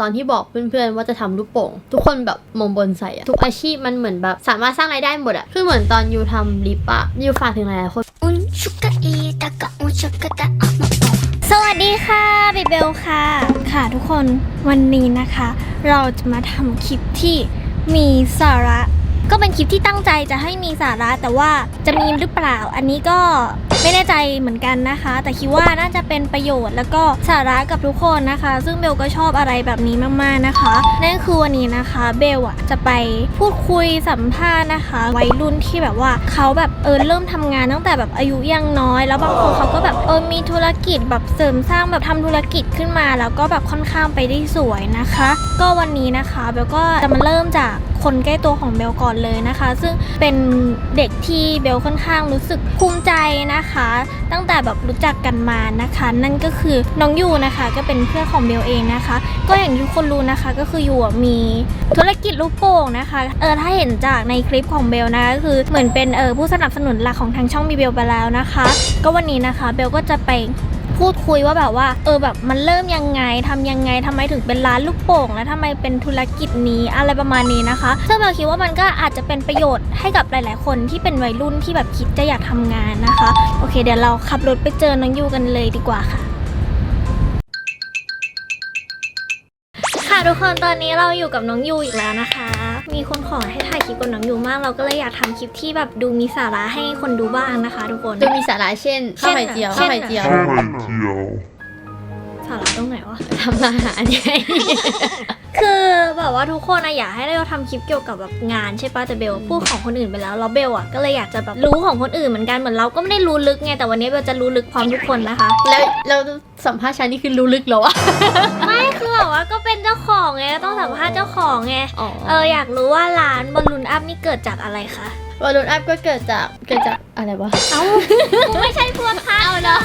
ตอนที่บอกเพื่อนๆว่าจะทำลูปโป่ง ทุกคนแบบมองบนใส่อะทุกอาชีพมันเหมือนแบบ สามารถสร้างรายได้หมดอะคือเหมือนตอนอยู่ทำลิปอะยู่ฝากถึงหลายคนสวัสดีค่ะบิเบลค่ะ ค่ะทุกคนวันนี้นะคะ เราจะมาทำคลิปที่มีสาระ ก็เป็นคลิปที่ตั้งใจจะให้มีสาระแต่ว่าจะมีหรือเปล่า อันนี้ก็ไม่แน่ใจเหมือนกันนะคะ แต่คิดว่าน่าจะเป็นประโยชน์แล้วก็สาระกับทุกคนนะคะ ซึ่งเบลก็ชอบอะไรแบบนี้มาก ๆนะคะ นั่นคือวันนี้นะคะ เบลอะจะไปพูดคุยสัมภาษณ์นะคะวัยรุ่นที่แบบว่าเขาแบบเออเริ่มทำงานตั้งแต่แบบอายุยังน้อย แล้วบางคนเขาก็แบบเออมีธุรกิจแบบเสริมสร้างแบบทำธุรกิจขึ้นมา แล้วก็แบบค่อนข้างไปได้สวยนะคะ ก็วันนี้นะคะเบลก็จะมาเริ่มจาก คนใกล้ตัวของเบลก่อนเลยนะคะ ซึ่งเป็นเด็กที่เบลค่อนข้างรู้สึกภูมิใจนะคะ ตั้งแต่แบบรู้จักกันมานะคะ นั่นก็คือน้องยูนะคะ ก็เป็นเพื่อนของเบลเองนะคะ ก็อย่างที่ทุกคนรู้นะคะก็คือยูมีธุรกิจลูกโป่งนะคะเออถ้าเห็นจากในคลิปของเบลนะก็คือเหมือนเป็นเออผู้สนับสนุนหลักของทางช่องมีเบลไปแล้วนะคะ ก็วันนี้นะคะเบลก็จะไป พูดคุยว่าแบบว่า เออแบบมันเริ่มยังไงทำยังไงทำไมถึงเป็นร้านลูกโป่ง แล้วทำไมเป็นธุรกิจนี้อะไรประมาณนี้นะคะซึ่งเบลคิดว่ามันก็อาจจะเป็นประโยชน์ให้กับหลาย ๆ คนที่เป็นวัยรุ่นที่แบบคิดจะอยากทำงานนะคะ โอเค เดี๋ยวเราขับรถไปเจอน้องยูกันเลยดีกว่าค่ะค่ะทุกคนตอนนี้เราอยู่กับน้องยูอีกแล้วนะคะ มีคนขอให้ถ่ายคลิปกับน้องยูมาก เราก็เลยอยากทำคลิปที่แบบดูมีสาระให้คนดูบ้างนะคะ ทุกคนจะมีสาระเช่นข้าวไข่เจียวเช่ข้าวน ไข่เจียวข้าวไข่เจียว สาระตรงไหนวะ ทำอาหารไง คือแบบว่าทุกคนอะอยากให้เราทำคลิปเกี่ยวกับแบบงานใช่ปะแต่เบลพูดของคนอื่นไปแล้วแล้วเบลอะก็เลยอยากจะแบบรู้ของคนอื่นเหมือนกันเหมือนเราก็ไม่ได้รู้ลึกไงแต่วันนี้เบลจะรู้ลึกพร้อมทุกคนนะคะ แล้วเราสัมภาษณ์ฉันนี่คือรู้ลึกแล้วอะไม่คือแบบว่าก็เป็นเจ้าของไงก็ต้องสัมภาษณ์เจ้าของไงอ๋อ เอออยากรู้ว่าร้านบอลลูนอัพนี่เกิดจากอะไรคะวอลลุ่นอัพก็เกิดจากเกิดจากอะไรวะ เอ้า ไม่ใช่พวกค่ะเอาเนอ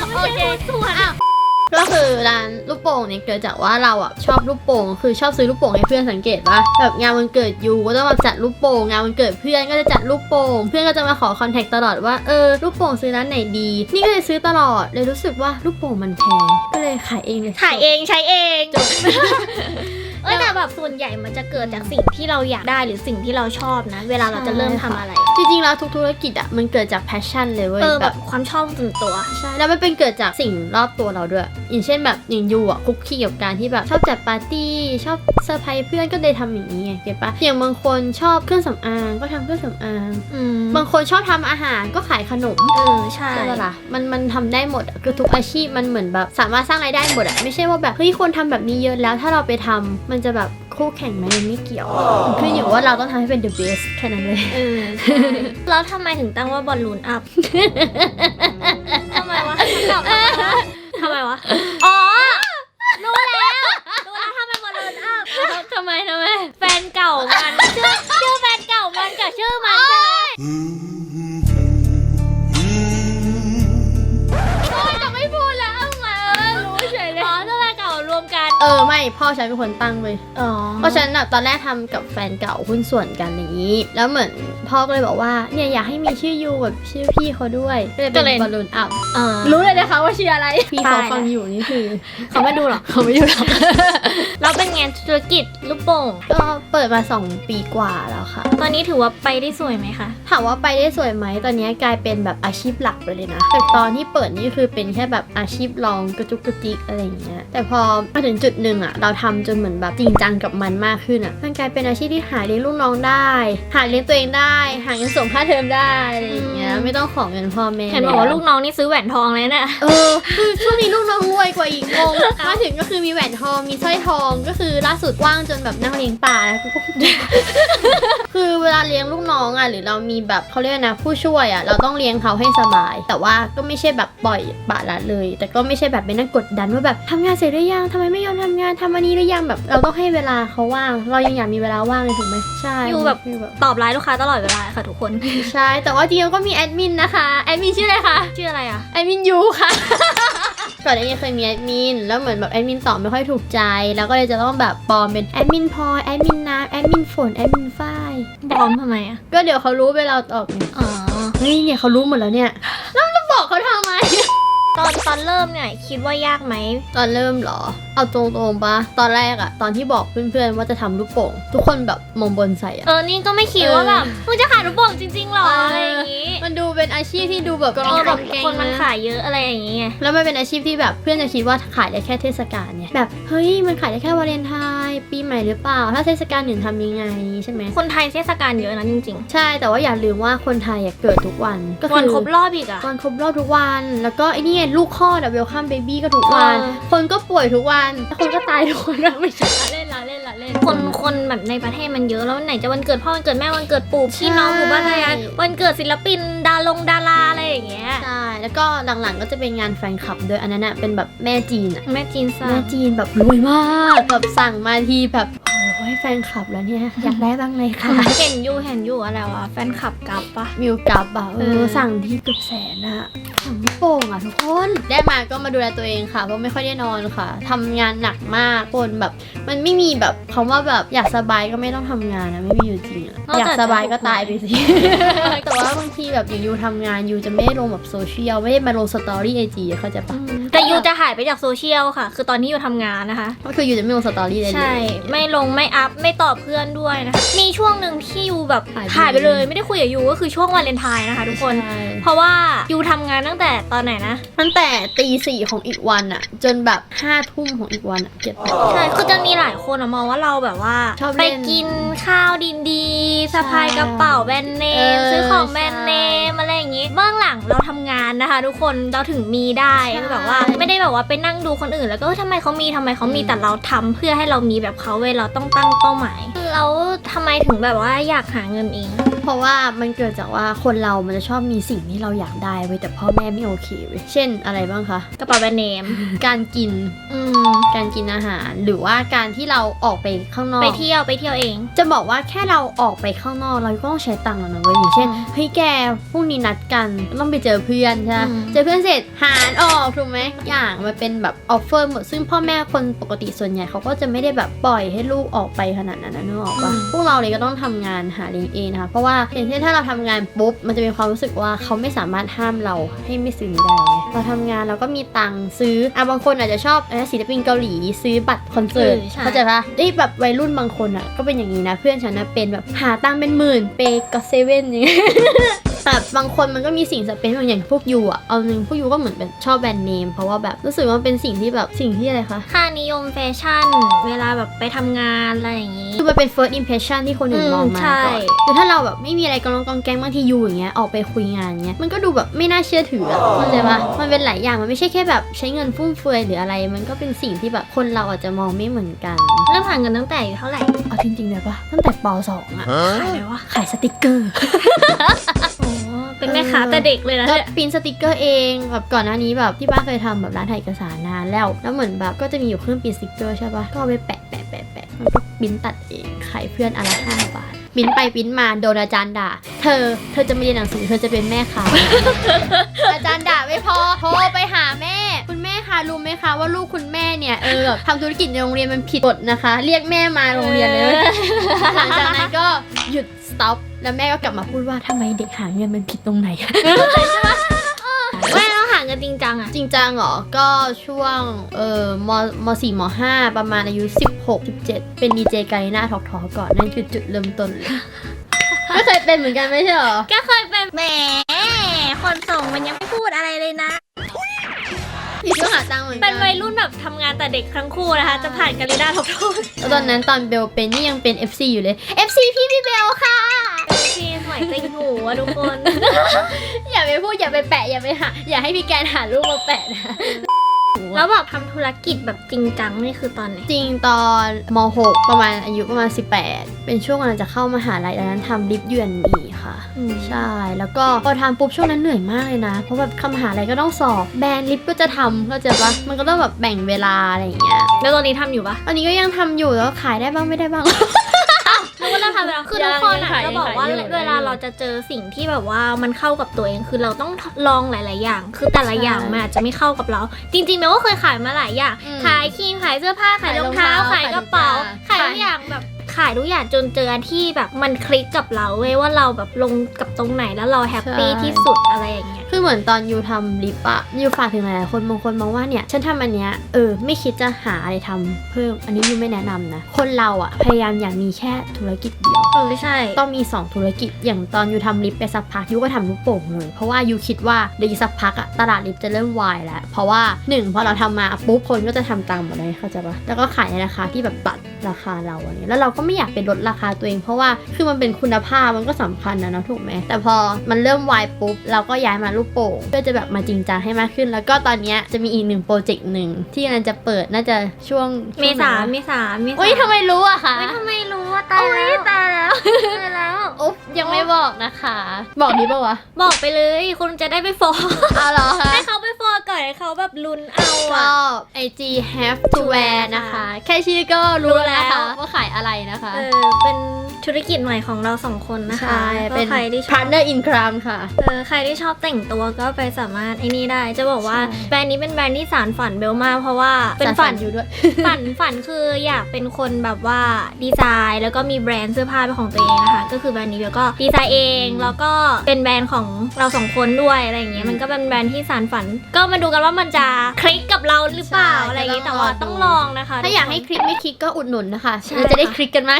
คือร้านลูกโป่งเนี่ยเกิดจากว่าเราอะชอบลูกโป่งคือชอบซื้อลูกโป่งให้เพื่อนสังเกตว่าแบบงานวันเกิดยูก็ต้องมาจัดลูกโป่งงานวันเกิดเพื่อนก็จะจัดลูกโป่งเพื่อนก็จะมาขอคอนแทคตลอดว่าเออลูกโป่งซื้อร้านไหนดี นี่ก็เลยซื้อตลอดเลยรู้สึกว่าลูกโป่งมันแพงก็เลยขายเองเลยถ่ายเองใช้เองจบ เอ้ยแต่แบบส่วนใหญ่มันจะเกิดจากสิ่งที่เราอยากได้หรือสิ่งที่เราชอบนะ เวลาเราจะเริ่มทำอะไร จริงๆแล้วทุกธุรกิจอะมันเกิดจากแพชชั่นเลยเว้ยเออแบแบบบความชอบส่วนตัว ใช่แล้วมันเป็นเกิดจากสิ่งรอบตัวเราด้วย อย่างเช่นแบบอย่างยูอะคุกคีกับการที่แบบชอบจัดปาร์ตี้ชอบเซอร์ไพรส์เพื่อนก็เลยทำอย่างนี้ไงเก็ตปะอย่างบางคนชอบเครื่องสำอางก็ทำเครื่องสำอาง อืมบางคนชอบทำอาหารก็ขายขนม เออใช่ ใช่ปะล่ะมันมันทำได้หมดอะคือทุกอาชีพมันเหมือนแบบสามารถสร้างรายได้หมดอะไม่ใช่ว่าแบบเฮ้ยคนทำแบบนี้เยอะแล้วถ้าเราไปทำมันจะแบบคู่แข่งไหมมันไม่เกี่ยวมันขึ้นอยู่ว่าเราต้องทำให้เป็น the best แค่นั้นเลยเออใช่แล้วทำไมถึงตั้งว่าบอลลูนอัพทำไมวะตอบทำไมวะ อ๋อ รู้แล้ว รู้แล้วทำไมบอลลูนอัพทำไมทำไม แฟนเก่ามัน ชื่อชื่อแฟนเก่ามันกับชื่อมันใช่ไหม เออไม่พ่อฉันเป็นคนตั้งเลยอ๋อเพราะฉะนั้นอะตอนแรกทำกับแฟนเก่าหุ้นส่วนกันอย่างนี้ แล้วเหมือนพ่อก็เลยบอกว่าเนี่ยอยากให้มีชื่อยูแบบชื่อพี่เขาด้วยก็เลยเป็นบอลลูนอัพอ่ารู้เลยนะคะว่าชื่ออะไรพี่เขาตายแล้วฟังอยู่นี่คือเขาไม่ดูหรอกเขาไม่อยู่หรอกเราเป็นไงธุรกิจลูกโป่งก็เปิดมา 2 ปีกว่าแล้วค่ะ ตอนนี้ถือว่าไปได้สวยไหมคะถามว่าไปได้สวยไหมตอนนี้กลายเป็นแบบอาชีพหลักไปเลยนะแต่ตอนที่เปิดนี่คือเป็นแค่แบบอาชีพรองกระจุกกระจิกอะไรอย่างเงี้ยแต่พอมาถึงจุดหนึ่งอะเราทำจนเหมือนแบบจริงจังกับมันมากขึ้นอะมันกลายเป็นอาชีพที่หาเลี้ยงลูกน้องได้ หาเลี้ยงตัวเองได้ หาเงินส่งค่าเทอมได้อะไรอย่างเงี้ยอืมไม่ต้องขอเงินพ่อแม่เห็นบอกว่าลูกน้องนี่ซื้อแหวนทองเลยเนี่ยเออคือช่วงนี้ลูกน้องรวยกว่าอีกงงมาถึงก็คือมีแหวนทองมีสร้อยทองก็คือล่าสุดว่างจนแบบนั่งเลี้ยงปลาแล้วคือเวลาเลี้ยงลูกน้องอะหรือเรามีแบบเขาเรียกนะผู้ช่วยอะเราต้องเลี้ยงเขาให้สบาย แต่ว่าก็ไม่ใช่แบบปล่อยปละละเลย แต่ก็ไม่ใช่แบบไปนั่งกดดันว่าแบบทำงานเสร็จหรือยังทำไมไม่ยอมทำงานทำอันนี้หรือยังแบบ เราต้องให้เวลาเขาว่าง เรายังอยากมีเวลาว่างเลยถูกไหมใช่อยู่แบบ คือแบบตอบไลน์ลูกค้าตลอดเวลาค่ะทุกคน ใช่แต่ว่าจริงๆก็มีแอดมินนะคะแอดมินชื่ออะไรคะชื่ออะไรอะ แอดมินยูค่ะ ก่อนหน้านี้เคยมีแอดมินแล้วเหมือนแบบแอดมินตอบไม่ค่อยถูกใจ แล้วก็เลยจะต้องแบบปลอมเป็นแอดมินพลอยแอดมินน้ำแอดมินฝนแอดมินฝ้ายบอมทำไมอะ ก็เดี๋ยวเขารู้เวลาตอบไงอ๋อ เฮ้ยเนี่ยเขารู้หมดแล้วเนี่ยแล้วจะบอกเขาทำไม ตอนตอนเริ่มเนี่ยคิดว่ายากไหม ตอนเริ่มเหรอเอาตรงๆปะตอนแรกอะตอนที่บอกเพื่อนๆว่าจะทำลูกโป่งทุกคนแบบมองบนใส่อะ เออ นี่ก็ไม่คิดว่าแบบมึงจะขายลูกโป่งจริงๆหรอ เอออ อะไรอย่างงี้มันดูเป็นอาชีพที่ดูแบบเออแบบเก่งๆคนมันนะขายเยอะอะไรอย่างงี้ไงแล้วมันเป็นอาชีพที่แบบเพื่อนจะคิดว่าขายได้แค่เทศกาลเนี่ยแบบเฮ้ยมันขายได้แค่วาเลนไทน์ปีใหม่หรือเปล่า ถ้าเทศกาลหนึ่งทำยังไงใช่ไหมคนไทยเทศกาลเยอะนะจริงใช่แต่ว่าอย่าลืมว่าคนไทยอะเกิดทุกวันก็ๆคืวันครบรอบอีกอะ วันครบรอบทุกวัน แล้วก็ไอ้นี่ไงลูกคลอดอะเวลคัมเบบี้ก็ทุกวัน เออ คนก็ป่วยทุกวันแล้วคนก็ตายทุกวันนะไม่ใช่ละเล่นละเล่นละเล่น คนคนแบบในประเทศมันเยอะแล้ววันไหนจะวันเกิดพ่อวันเกิดแม่วันเกิดปู่พี่น้องใช่หมู่บ้านอะไรอะวันเกิดศิลปินดาลงดาราอะไรอย่างเงี้ย ใช่ แล้วก็หลังๆก็จะเป็นงานแฟนคลับด้วยอันนั้นอะเป็นแบบแม่จีนอะแม่จีนซ่าแม่จีนแบบรวยมากแบบสั่งมาทีแบบโอ้ยแฟนคลับแล้วเนี่ย อยากได้บ้างเลยค่ะ เห็นอยู่เห็นอยู่อะไรวะแฟนคลับกลับปะ มิวกับอะเอเอออสั่งที่เกือบแสนอะสั่งลูกโป่งอะทุกคน ได้มาก็มาดูแลตัวเองค่ะเพราะไม่ค่อยได้นอนค่ะทำงานหนักมากคนแบบ มันไม่มีแบบคำว่าแบบอยากสบายก็ไม่ต้องทำงานนะไม่มีอยู่จริงอะอยากสบายก็ตายไปสิแต่ว่าบางทีแบบอย่างยูทำงานยูจะไม่ได้ลงแบบโซเชียลไม่ได้มาลงสตอรี่ไอจีเข้าใจปะแต่ยูจะหายไปจากโซเชียลค่ะ คือตอนที่ยูทำงานนะคะก็คือยูจะไม่ลงสตอรี่เลยใช่ ไม่ลงไม่อัพไม่ตอบเพื่อนด้วยนะคะมีช่วงหนึ่งที่ยูแบบหายไปหายไปเลย ไม่ได้คุยกับยูก็คือช่วงวาเลนไทน์นะคะ ทุกคนใช่เพราะว่ายูทำงานตั้งแต่ตอนไหนนะ ตั้งแต่ตีสี่ของอีกวันอะจนแบบห้าทุ่มของอีกวันอะเก็บไปใช่คือจะมีหลายคนอะมองว่าเราแบบว่า ชอบเล่นไปกินข้าวดินดีๆสะพายกระเป๋าแบรนด์เนเอมอซื้อของแบรนด์ใช่เนมอะไรอย่างงี้เบื้องหลังเราทำงานนะคะ ทุกคนเราถึงมีได้ใช่คือแบบว่า ไม่ได้แบบว่าไปนั่งดูคนอื่น แล้วก็เอ้ยทำไมเขามีทำไมเขามีอืมแต่เราทำเพื่อให้เรามีแบบเขาเว้ยเราต้องตั้งเป้าหมายแล้วทำไมถึงแบบว่าอยากหาเงินเอง เพราะว่ามันเกิดจากว่าคนเรามันจะชอบมีสิ่งที่เราอยากได้ไว้ยแต่พ่อแม่ไม่โอเคเว้ยเช่นอะไรบ้างคะ กระเป๋าแบรนด์เนม การกิน อืม การกินอาหาร หรือว่าการที่เราออกไปข้างนอก ไปเที่ยวไปเที่ยวเอง จะบอกว่าแค่เราออกไปข้างนอกเราก็ต้องใช้ตังค์แล้วนะเว้ยอย่างเช่นอืมเฮ้ยแกพรุ่งนี้นัดกันต้องไปเจอเพื่อนใช่ไหมอืมเจอเพื่อนเสร็จหารออกถูกไหมอย่างมันเป็นแบบออฟเฟอร์หมดซึ่งพ่อแม่คนปกติส่วนใหญ่เขาก็จะไม่ได้แบบปล่อยให้ลูกออกไปขนาดนั้นนะนึกออกปะพวกเราเลยก็ต้องทำงานหาเลี้ยงเองนะคะเพราะว่าอย่างเช่นถ้าเราทำงานปุ๊บมันจะมีความรู้สึกว่าเขาไม่สามารถห้ามเราให้ไม่ซื้อได้ไงเราทำงานเราก็มีตังค์ซื้ออะบางคนอาจจะชอบเอ่อศิลปินเกาหลีซื้อบัตรคอนเสิร์ตเออใช่เข้าใจปะไอ้ยแบบวัยรุ่นบางคนอะก็เป็นอย่างนี้นะ เพื่อนฉันนะเป็นแบบหาตังค์เป็นหมื่นเปย์ก็เซเว่นอย่างเงี้ย แบบบางคนมันก็มีสิ่งสเปนบางอย่างพวกยูอะเอาหนึ่งพวกยูก็เหมือนเป็นชอบแบรนด์เนมเพราะว่าแบบรู้สึกว่ามันเป็นสิ่งที่แบบสิ่งที่อะไรคะค่านิยมแฟชั่น เวลาแบบไปทำงานอะไรอย่างงี้ คือมันเป็น first impression ที่คนอื่นอืมมองมาใช่ก่อนคือถ้าเราแบบไม่มีอะไรกองกองแกงบางทียูอย่างเงี้ยออกไปคุยงานเงี้ยมันก็ดูแบบไม่น่าเชื่อถืออะเข้าใจปะมันเป็นหลายอย่างมันไม่ใช่แค่แบบใช้เงินฟุ่มเฟือยหรืออะไร มันก็เป็นสิ่งที่แบบคนเราอาจจะมองไม่เหมือนกันเริ่มหาเงินตั้งแต่อายู่เท่าไหร่เอาจริงๆเลยปะตั้งแต่ป .2 อะขายอะไรวะขายสติกเกอร์โอ้ เป็นแม่ค้าแต่เด็กเลยนะก็เนี่ย ปริ้นสติกเกอร์เองแบบก่อนหน้านี้แบบที่บ้านเคยทำแบบร้านถ่ายเอกสารนานแล้วแล้วเหมือนแบบก็จะมีอยู่เครื่องปริ้นสติกเกอร์ใช่ปะก็เอาไปแปะแปะแปะแปะแล้วก็ปริ้นตัดเองขายเพื่อนอันละห้าบาทปริ้นไปปริ้นมาโดนอาจารย์ด่า เธอ เธอจะไม่เรียนหนังสือเธอจะเป็นแม่ค้า อาจารย์ด่าไม่พอโทรไปหาแม่ คุณแม่คะรู้ไหมคะว่าลูกคุณแม่เนี่ยเออแบบทำธุรกิจในโรงเรียนมันผิดกฎนะคะ เรียกแม่มาโรงเรียนเลย หลังจากนั้นก็หยุด stop แล้วแม่ก็กลับมาพูดว่าทำไมเด็กหาเงินมันผิดตรงไหน แม่ต้องหาเงินจริงจังอะจริงจังเหรอ ก็ช่วงเอ่อมมสี่มห้าประมาณอายุ 16 17 เป็นดีเจไกลหน้าทอกทอก่อน นั่นคือจุดเริ่มต้นเลยไม่เคยเป็นเหมือนกันไม่ใช่เหรอ ก็เคยเป็นแหมคนส่งมันยังไม่พูดอะไรเลยนะ พี่ก็หาตังค์เหมือนกัเป็นวัยรุ่นแบบทำงานแต่เด็กทั้งคู่นะคะ จะผ่านกันเลยได้ทบทวนแล้วตอนนั้นตอนเบลเป็นนี่ยังเป็น FC อยู่เลย FC พี่พี่เบลค่ะที่สมัยติงหูอะทุกคน อย่าไปพูดอย่าไปแปะอย่าไปหาอย่าให้พี่แกนหารูปมาแปะนะ แล้วแบบทำธุรกิจแบบจริงจังนี่คือตอนไหน จริงตอนม .6 ประมาณอายุประมาณ 18 เป็นช่วงกำลังจะเข้ามหาลัยดังนั้นทำลิฟต์ยูนมีค่ะใช่ แล้วก็พอทำปุ๊บช่วงนั้นเหนื่อยมากเลยนะ เพราะแบบคำหาอะไรก็ต้องสอบ แบรนด์ลิปก็จะทำเข้าใจปะมันก็ต้องแบบแบ่งเวลาอะไรอย่างเงี้ย แล้วตอนนี้ทำอยู่ปะอันนี้ก็ยังทำอยู่แล้วขายได้บ้างไม่ได้บ้างรู้ว่า เราทำไปแล้วคือทุกคนยังอะขายจะบอกว่ายังขายอยู่เวลาเราจะเจอสิ่งที่แบบว่ามันเข้ากับตัวเองคือเราต้องลองหลาย ๆ อย่าง คือแต่ละอย่างมันอาจจะไม่เข้ากับเรา จริงๆแม้ว่าเคยขายมาหลายอย่างอืมขายครีมขายเสื้อผ้าขายรองเท้าขาขายยรองกเท้าระเป๋าขายขายทุกทุกออย่างย่างแบบขถ่ายทุกอย่างจนเจออันที่แบบมันคลิกกับเราเว้ยว่าเราแบบลงกับตรงไหนแล้วเราแฮปปี้ใช่ ที่สุดอะไรอย่างเงี้ย คือเหมือนตอนยูทำลิปอะยูฝากถึงหลายๆคนบางคนมองว่าเนี่ย ฉันทำอันเนี้ยเออไม่คิดจะหาอะไรทำเพิ่มอันนี้ยูไม่แนะนำนะ คนเราอะพยายามอย่างมีแค่ธุรกิจเดียว เออใช่ ต้องมี 2 ธุรกิจอย่างตอนยูทำลิปไปสักพักยูก็ทำลูกโป่งเลยเพราะว่ายูคิดว่าเดี๋ยวอีกสักพักอะตลาดลิปจะเริ่มวายแล้ว เพราะว่าหนึ่งพอเราทำมาปุ๊บคนก็จะทำตามหมดเลยเข้าใจปะแล้วก็ขายในราคาที่แบบตัดราคาเราอันนี้แล้วเราก็ไม่อยากเป็นลดราคาตัวเองเพราะว่าคือมันเป็นคุณภาพมันก็สำคัญนะเนาะถูกไหมแต่พอมันเริ่มวายปุ๊บเราก็ย้ายมาลูกโป่งเพื่อจะแบบมาจริงจังให้มากขึ้น แล้วก็ตอนเนี้ยจะมีอีกหนึ่งโปรเจกต์หนึ่งที่กำลังจะเปิดน่าจะช่วงเมษาช่วงไหนวะเมษาเมษาอุ้ยทำไมรู้อะคะเฮ้ยทำไมรู้ว่าตายแล้วตายแล้วตายแล้วอุ๊บยังไม่บอกนะคะ บอกดีป่าวะบอกไปเลยคุณจะได้ไปฟอลเอาเหรอคะให้เขาไปฟอลก่อนให้เขาแบบลุ้นเอาก็อะ IG have to wear นะคะ แค่ชื่อก็รู้แล้วนะคะรู้แล้วว่าขายอะไรนะคะเออเป็นธุรกิจใหม่ของเราสองคนนะคะใช่ก็เป็น ใครที่ชอบ partner in crime ค่ะ เออใครที่ชอบแต่งตัวก็ไปสามารถไอ้นี่ได้ จะบอกว่าใช่ แบรนด์นี้เป็นแบรนด์ที่สารฝันเบลมากเพราะว่าเป็นสารฝัน อยู่ด้วย ฝันฝันคืออยากเป็นคนแบบว่าดีไซน์ แล้วก็มีแบรนด์เสื้อผ้าเป็นของตัวเองนะคะ ก็คือแบรนด์นี้เบลก็ดีไซน์เองแล้วก็เป็นแบรนด์ของเราสองคนด้วยอะไรอย่างเงี้ยมันก็เป็นแบรนด์ที่สารฝัน ก็มาดูกันว่ามันจะคลิกกับเราหรือเปล่าใช่อะไรอย่างงี้ก็แต่ต้องว่าลองดู ต้องลองนะคะถ้าอยากให้ทุคลิกไม่คลิกก็อุดหนุนนะคะใช่เราจะได้คลิกกันมาก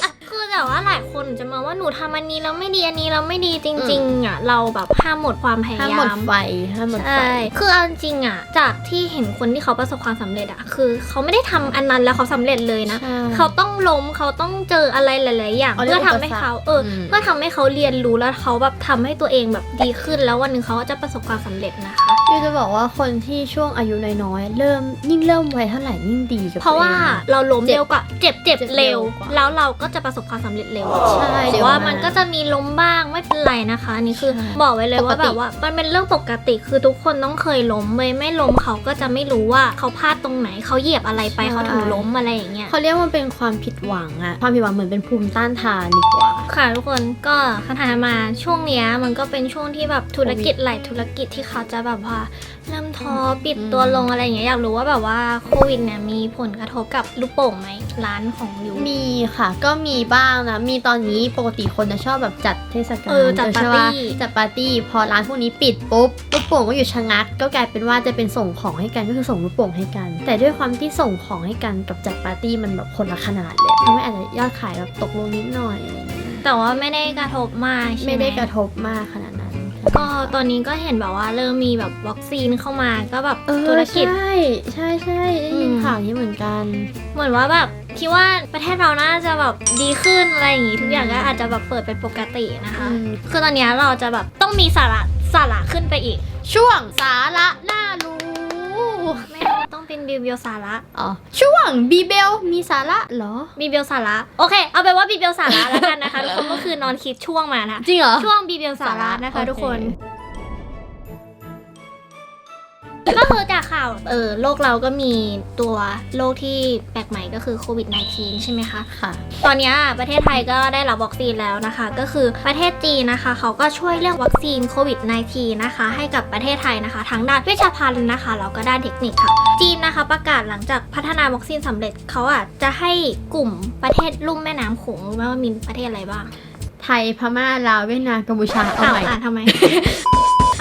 แต่ว่าหลายคนจะมาว่าหนูทำอันนี้แล้วไม่ดีอันนี้แล้วไม่ดีจริงๆอะเราแบบห้ามหมดความพยาห้ามยาหมดมไฟห้ามหมดไฟใช่คือเอาจริงๆอะ จากที่เห็นคนที่เขาประสบความสำเร็จอะคือ เขาไม่ได้ทำอันนั้นแล้วเขาสำเร็จเลยนะใช่เขาต้องล้มเขาต้องเจออะไรหลาย ๆ อย่างเขาเรียเพื่กอทำให้เขาเอออมเพื่อทำให้เขาเรียนรู้แล้วเขาแบบทำให้ตัวเองแบบดีขึ้น แล้ววันหนึ่งเขาก็จะประสบความสำเร็จนะคะยูจะบอกว่าคนที่ช่วงอายุน้อยๆเริ่มยิ่งเริ่มไวเท่าไหร่ยิ่งดีกับเพราะว่าตัวองเราล้มเร็วกว่าเจ็บเจ็บเจ็บเร็เร็ววกว่าแล้วเราก็จะประสบความสำเร็จเร็วใช่แต่เร็วว่าากมันก็จะมีล้มบ้างไม่เป็นไรนะคะอันนี่คือใช่บอกไว้เลยว่าปกติแบบว่ามันเป็นเรื่องปกติคือทุกคนต้องเคยล้มเว้ยไม่ล้มเขาก็จะไม่รู้ว่าเขาพลาดตรงไหนเขาเหยียบอะไรไปเขาถึงล้มอะไรอย่างเงี้ยเขาเรียกว่าเป็นความผิดหวังอะความผิดหวังเหมือนเป็นภูมิต้านทานดีกว่าค่ะทุกคนก็คำถามมาช่วงเนี้ยมันก็เป็นช่วงที่แบบธุรกิจโควิดหลายธุรกิจที่เขาจะแบบว่าเริ่มท้อปิดอืมตัวลงอะไรอย่างเงี้ยอยากรู้ว่าแบบว่าโควิดเนี่ยมีผลกระทบกับลูกโป่งไหมร้านของยู มีค่ะ ก็มีบ้างนะ มีตอนนี้ปกติคนจะชอบแบบจัดเทศกาลเออจัดใช่ปาร์ปะตี้จัดปาร์ตี้ พอร้านพวกนี้ปิดปุ๊บลูกโป่งก็อยู่ชะงัก ก็กลายเป็นว่าจะเป็นส่งของให้กันก็คือส่งลูกโป่งให้กัน แต่ด้วยความที่ส่งของให้กันกับจัดปาร์ตี้มันแบบคนละขนาดเลยทำให้อาจจะยอดขายแบบตกลงนิดหน่อยอะไรอย่างเงี้ยแต่ว่าไม่ได้กระทบมากใช่หไม่ได้กระทบมากขนาดนั้น ก็ตอนนี้ก็เห็นแบบว่าเริ่มมีแบบวัคซีนเข้ามาก็แบบเออธุรกิจ ใช่ใช่ใช่ได้ยินอืมข่าวนี้เหมือนกัน เหมือนว่าแบบคิดว่าประเทศเราน่าจะแบบดีขึ้นอะไรอย่างงี้ทุกอย่างก็อืมอาจจะแบบเปิดเป็นปกตินะคะอืมคือตอนเนี้ยเราจะแบบต้องมีสาระสาระขึ้นไปอีก ช่วงสาระน่ารู้ไม่เอา ต้องเป็นบิวเบลสาระอ๋อช่วงบีเบลมีสาระเหรอ บีเบลสาระโอเค เอาไปนว่าบีเบลสาระแล้วกันนะคะทุกคนก็คือนอนคิดช่วงมานะจริงเหรอ ช่วงบีเบลสาระนะคะโอเคทุกคน ก็คือจากข่าวเออโลกเราก็มีตัวโรคที่แปลกใหม่ก็คือโควิด -19 ใช่ไหมคะ ค่ะ ตอนเนี้ยประเทศไทยก็ได้รับวัคซีนแล้วนะคะ ก็คือประเทศจีนนะคะ เขาก็ช่วยเรื่องวัคซีนโควิด -19 นะคะ ให้กับประเทศไทยนะคะ ทั้งด้านเวชภัณฑ์นะคะแล้วก็ด้านเทคนิคค่ะ จีนนะคะประกาศหลังจากพัฒนาวัคซีนสำเร็จเขาอะจะให้กลุ่มประเทศลุ่มแม่น้ำโขงรู้ไหมว่ามีประเทศอะไรบ้าง ไทยพม่าลาวเวียดนามกัมพูชาเอาอ้าวใหม่อ่านทำไม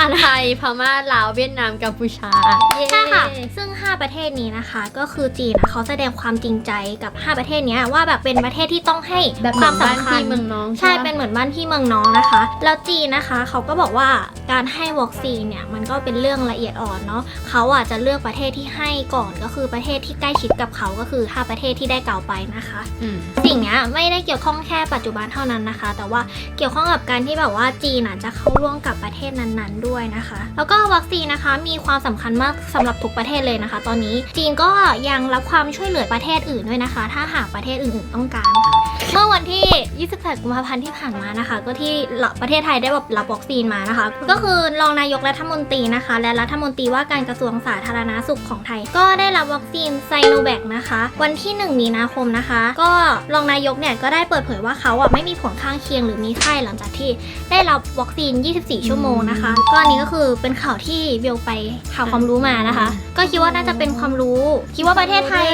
อ่านไทยพม่าลาวเวียดนามกัมพูชาเย้ใช่ค่ะ ซึ่ง 5 ประเทศนี้นะคะ ก็คือจีนนะเขาแสดงความจริงใจกับ 5 ประเทศเนี้ยว่าแบบเป็นประเทศที่ต้องให้แบบคเหมืวาอมนบ้านสำคัญพี่เมืองน้องใช่ปะ เป็นเหมือนบ้านพี่เมืองน้องนะคะ แล้วจีนนะคะเขาก็บอกว่าการให้วัคซีนเนี่ยมันก็เป็นเรื่องละเอียดอ่อนเนาะเขาอะจะเลือกประเทศที่ให้ก่อนก็คือประเทศที่ใกล้ชิดกับเขาก็คือห้าประเทศที่ได้กล่าวไปนะคะ อืม สิ่งเนี้ยไม่ได้เกี่ยวข้องแค่ปัจจุบันเท่านั้นนะคะ แต่ว่าเกี่ยวข้องกับการที่แบบว่าจีนอะจะเข้าร่วมกับประเทศนั้นๆด้วยนะคะ แล้วก็วัคซีนนะคะมีความสำคัญมากสำหรับทุกประเทศเลยนะคะ ตอนนี้จีนก็ยังรับความช่วยเหลือประเทศอื่นด้วยนะคะ ถ้าหากประเทศอื่นๆต้องการค่ะเมื่อวันที่ 28 กุมภาพันธ์ที่ผ่านมานะคะ ก็ที่ประเทศไทยได้แบบรับวัคซีนมานะคะ ก็คือรองนายกรัฐมนตรีนะคะ และรัฐมนตรีว่าการกระทรวงสาธารณาสุขของไทย ก็ได้รับวัคซีนไซโนแวคนะคะ วันที่ 1 มีนาคมนะคะ ก็รองนายกเนี่ยก็ได้เปิดเผยว่าเขาอะไม่มีผลข้างเคียงหรือมีไข้หลังจากที่ได้รับวัคซีน 24 ชั่วโมงนะคะ ก็อันนี้ก็คือเป็นข่าวที่เบลไปหาความรู้มานะคะ ก็คิดว่าน่าจะเป็นความรู้ คิดว่าประเทศไทย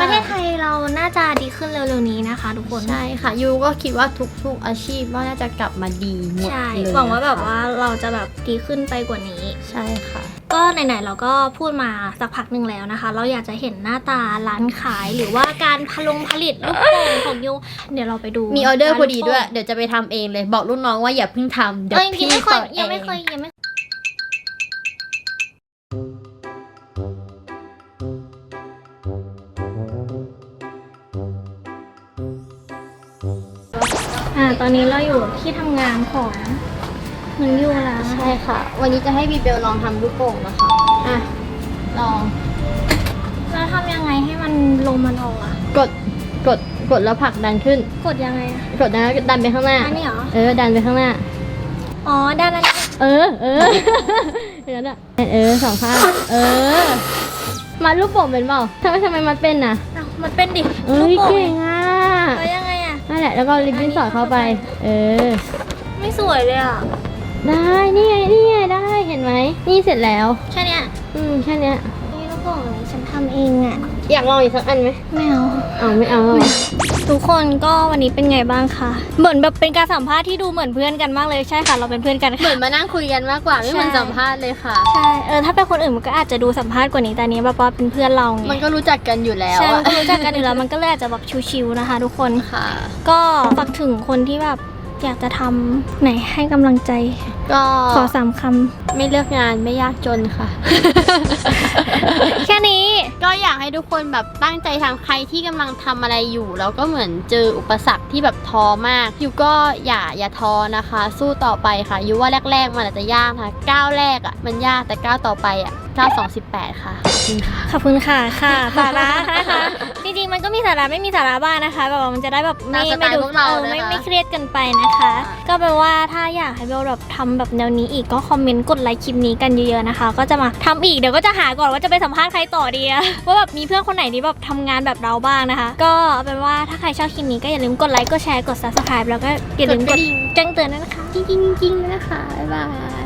ประเทศไทยเราน่าจะดีขึ้นเร็วๆนี้นะคะ ทุกคน ใช่ค่ะยูก็คิดว่าทุกๆอาชีพว่าน่าจะกลับมาดีหมดใช่เลยหวังว่าแบบนะคะว่าเราจะแบบดีขึ้นไปกว่านี้ ใช่ค่ะ ก็ไหนๆเราก็พูดมาสักพักหนึ่งแล้วนะคะ เราอยากจะเห็นหน้าตาร้านขายหรือว่าการพลงผลิตลูกโป่งของยูเดี๋ยวเราไปดูมีออเดอร์พอดีด้วยร้านลูกโป่งเดี๋ยวจะไปทำเองเลยบอกลูกน้องว่าอย่าเพิ่งทำเดี๋ยวเอ้ยยังพี่ไม่เคยเปิดเอยังไม่งเคยยังไม่ ตอนนี้เราอยู่ที่ทำงานของน้องยูแล้วใช่ค่ะ วันนี้จะให้บีเบลลองทำลูกโป่งนะคะ อะ ลองแล้วทำยังไงให้มันลงมาลงอะกด กด กดแล้วผลักดันขึ้น กดยังไงอะกดนะดันไปข้างหน้า อันนี้เหรอ เออ ดันไปข้างหน้า อ๋อด้านนั้นเออ เออ อย่างนั้นอะ เออสองข้าง เออมาลูกโป่งเป็นเปล่าทำไมทำไมมันเป็นน่ะอ้าวมันเป็นดิเอ้ย ลูกโป่เก่งอะแล้วยังไงอะ นั่นแหละแล้วก็ลิปบิ้นสอดเข้าไป เออ ไม่สวยเลยอะ ได้นี่ไงนี่ไงได้เห็นไหมนี่เสร็จแล้ว แค่เนี้ยอืมแค่เนี้ยนี่ลูกโป่งนี้ฉันทำเองอะอยากลองอีกสักอันไหมไม่เอาเอาไม่เอา ทุกคนก็วันนี้เป็นไงบ้างคะเหมือนแบบเป็นการสัมภาษณ์ที่ดูเหมือนเพื่อนกันมากเลยใช่ค่ะ เราเป็นเพื่อนกันเหค่ะ มือนมานั่งคุยกันมากกว่า ไม่เหมือนใช่ สัมภาษณ์เลยค่ะ ใช่เออถ้าเป็นคนอื่นมันก็อาจจะดูสัมภาษณ์กว่านี้แต่อันนี้แบบว่าเป็นเพื่อนเราไงมันก็รู้จักกันอยู่แล้วใช่อะมันก็รู้จักกันอยู่แล้วมันก็เลยอาจจะแบบชิวๆนะคะ ทุกคน ค่ะ ก็ฝากถึงคนที่แบบ อยากจะทำไหนให้กำลังใจ ก็ขอสามคำไม่เลือกงานไม่ยากจนค่ะแค่นี้ ก็อยากให้ทุกคนแบบตั้งใจทำใครที่กำลังทำอะไรอยู่ แล้วก็เหมือนเจออุปสรรคที่แบบท้อมากยูก็อย่าอย่าท้อนะคะ สู้ต่อไปค่ะยูว่าแรก ๆ มันอาจจะยากค่ะก้าวแรกอะ่ะมันยากแต่ก้าวต่อไปอะ่ะ 9218 ค่ะ ขอบคุณค่ะ ขอบคุณค่ะค่ะสาระนะคะจริงๆมันก็มีสาระไม่มีสาระบ้างนะคะแบบว่ามันจะได้แบบไม่ไม่พวกเราออไม่ไม่เครียดกันไปนะคะก็แปลว่าถ้าอยากให้เบลแบบทำแบบแนวนี้อีกก็คอมเมนต์กดไลค์คลิปนี้กันเยอะๆนะคะ ก็จะมาทำอีกเดี๋ยวก็จะหาก่อนว่าจะไปสัมภาษณ์ใครต่อดีว่าแบบมีเพื่อนคนไหนที่แบบทำงานแบบเราบ้างนะคะ ก็เป็นว่าถ้าใครชอบคลิปนี้ก็อย่าลืมกดไลค์กดแชร์กด subscribe แล้วก็อย่าลืมกดแจ้งเตือนด้วยนะคะ จริงๆๆๆนะคะ บ๊ายบาย